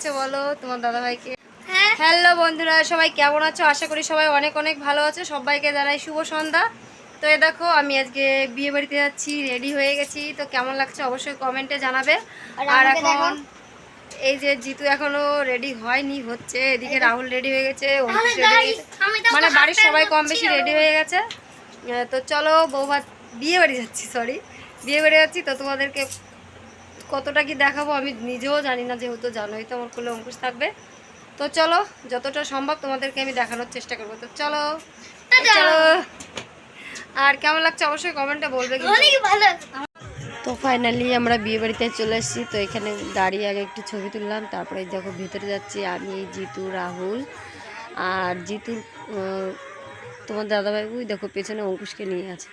লাগছে বলো তোমার দাদাভাইকে? হ্যালো বন্ধুরা সবাই কেমন আছো? আশা করি সবাই অনেক অনেক ভালো আছে। সবাইকে জানাই শুভ সন্ধ্যা। তো এ দেখো আমি আজকে বিয়ে বাড়িতে যাচ্ছি রেডি হয়ে গেছি। তো কেমন লাগছে অবশ্যই কমেন্টে জানাবে। আর। এখন এই যে জিতু এখনও রেডি হয়নি হচ্ছে এদিকে রাহুল রেডি হয়ে গেছে মানে বাড়ির সবাই কম বেশি রেডি হয়ে গেছে। তো চলো বৌমা বিয়ে বাড়ি যাচ্ছি সরি বিয়ে বাড়ি যাচ্ছি তো তোমাদেরকে কতটা কি দেখাবো আমি নিজেও জানি না যেহেতু জানোই তো আমার কোলে অঙ্কুশ থাকবে। তো চলো যতটা সম্ভব তোমাদেরকে আমি দেখানোর চেষ্টা করব। তো চলো চলো। আর কেমন লাগছে অবশ্যই কমেন্টে বলবে তো ফাইনালি আমরা বিয়ে বাড়িতে চলে এসেছি তো এখানে দাঁড়িয়ে আগে একটু ছবি তুললাম তারপরে দেখো ভিতরে যাচ্ছি আমি জিতু রাহুল। আর জিতুর তোমার দাদাভাই দেখো পেছনে অঙ্কুশকে নিয়ে আছে।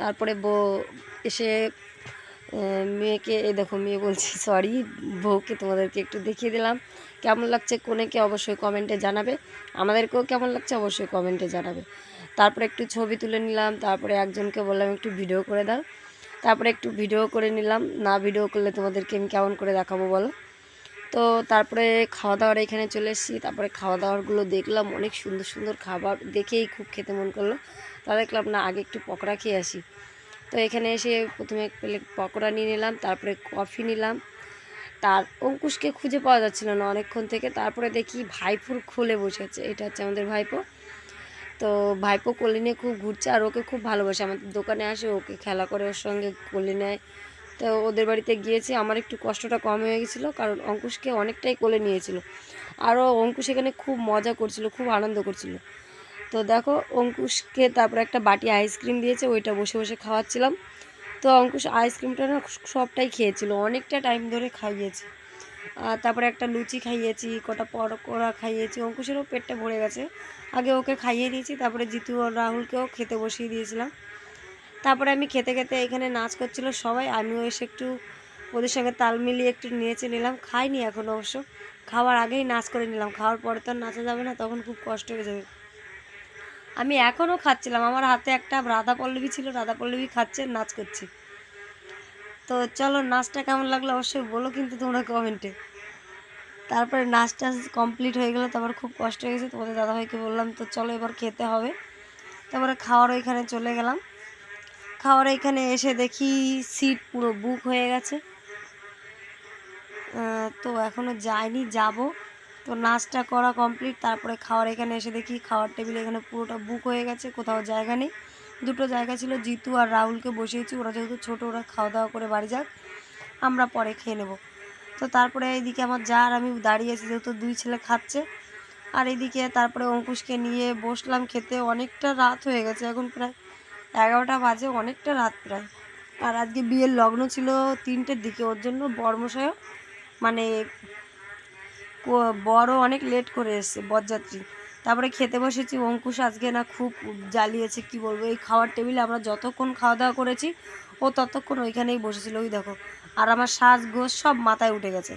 তারপরে বো এসে মেয়েকে, এই দেখো, মেয়ে বলছি সরি বউকে তোমাদেরকে একটু দেখিয়ে দিলাম। কেমন লাগছে কোনেকে অবশ্যই কমেন্টে জানাবে। আমাদেরকেও কেমন লাগছে অবশ্যই কমেন্টে জানাবে। তারপরে একটু ছবি তুলে নিলাম, তারপরে একজনকে বললাম, একটু ভিডিও করে দাও। তারপরে একটু ভিডিও করে নিলাম। না ভিডিও করলে তোমাদেরকে আমি কেমন করে দেখাবো বলো? তো তারপরে খাওয়া দাওয়ার এখানে চলে এসেছি। তারপরে খাওয়া দাওয়ারগুলো দেখলাম, অনেক সুন্দর সুন্দর খাবার দেখেই খুব খেতে মন করল। তা দেখলাম, না, আগে একটু পকোড়া খেয়ে আসি। এখানে এসে প্রথমে প্লেট পকোড়া নিয়ে নিলাম, তারপরে কফি নিলাম। তার অঙ্কুশকে খুঁজে পাওয়া যাচ্ছিল না অনেকক্ষণ থেকে। তারপরে দেখি ভাইপোর খুলে বসে আছে, এটা হচ্ছে আমাদের ভাইপো। তো ভাইপো কোলে নিয়ে খুব ঘুরছে আর ওকে খুব ভালোবাসে। আমাদের দোকানে আসে, ওকে খেলা করে ওর সঙ্গে কোলে নেয়। তো ওদের বাড়িতে গিয়েছি, আমার একটু কষ্টটা কম হয়ে গেছিল কারণ অঙ্কুশকে অনেকটাই কোলে নিয়েছিল। আরও অঙ্কুশ এখানে খুব মজা করছিল, খুব আনন্দ করছিল। তো দেখো অঙ্কুশকে তারপরে একটা বাটি আইসক্রিম দিয়েছে, ওইটা বসে বসে খাওয়াচ্ছিলাম। তো অঙ্কুশ আইসক্রিমটা না সবটাই খেয়েছিল, অনেকটা টাইম ধরে খাইয়েছি। আর তারপরে একটা লুচি খাইয়েছি, কটা পকোড়া খাইয়েছি, অঙ্কুশেরও পেটটা ভরে গেছে। আগে ওকে খাইয়ে দিয়েছি, তারপরে জিতু আর রাহুলকেও খেতে বসিয়ে দিয়েছিলাম। তারপরে আমি খেতে খেতে এখানে নাচ করছিল সবাই, আমিও এসে একটু ওদের সঙ্গে তাল মিলিয়ে একটু নেচে নিলাম, খাইনি এখন অবশ্য। খাওয়ার আগেই নাচ করে নিলাম, খাওয়ার পরে তো আর নাচা যাবে না, তখন খুব কষ্ট হয়ে যাবে। আমি এখনও খাচ্ছিলাম। আমার হাতে একটা রাধা পল্লবী ছিল, রাধা পল্লবী খাচ্ছে, নাচ করছে। তো চলো, নাচটা কেমন লাগল অবশ্যই বলো কিন্তু তোমরা কমেন্টে। তারপরে নাচটা কমপ্লিট হয়ে গেলো, তারপর খুব কষ্ট হয়ে গেছে। তোমাদের দাদাভাইকে বললাম, তো চলো এবার খেতে হবে। তারপরে খাওয়ার ওইখানে চলে গেলাম। খাওয়ার এখানে এসে দেখি সিট পুরো বুক হয়ে গেছে। তো এখনও যাইনি, যাব। তো নাচটা করা কমপ্লিট তারপরে খাওয়ার এখানে এসে দেখি খাওয়ার টেবিল এখানে পুরোটা বুক হয়ে গেছে, কোথাও জায়গা নেই। দুটো জায়গা ছিল, জিতু আর রাহুলকে বসিয়েছি, ওরা যেহেতু ছোটো, ওরা খাওয়া দাওয়া করে বাড়ি যাক, আমরা পরে খেয়ে নেব। তো তারপরে এইদিকে আমার যা আর আমি দাঁড়িয়ে আছি, যেহেতু দুই ছেলে খাচ্ছে, আর এইদিকে তারপরে অঙ্কুশকে নিয়ে বসলাম খেতে, অনেকটা রাত হয়ে গেছে, এখন প্রায় এগারোটা বাজে, অনেকটা রাত প্রায়। আর আজকে বিয়ের লগ্ন ছিল তিনটের দিকে, ওর জন্য বর্মশায়ও মানে বড় অনেক লেট করে এসছে, বরযাত্রী। তারপরে খেতে বসেছি, অঙ্কুশ আজকে না খুব জ্বালিয়েছে, কি বলব? এই খাওয়ার টেবিলে আমরা যতক্ষণ খাওয়া দাওয়া করেছি, ও ততক্ষণ ওইখানেই বসেছিল। ওই দেখো, আর আমার শ্বাস সব মাথায় উঠে গেছে।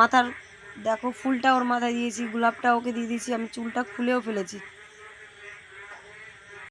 মাথার, দেখো, ফুলটা ওর মাথায় দিয়েছি, গোলাপটা ওকে দিয়ে দিয়েছি, আমি চুলটা খুলেও ফেলেছি।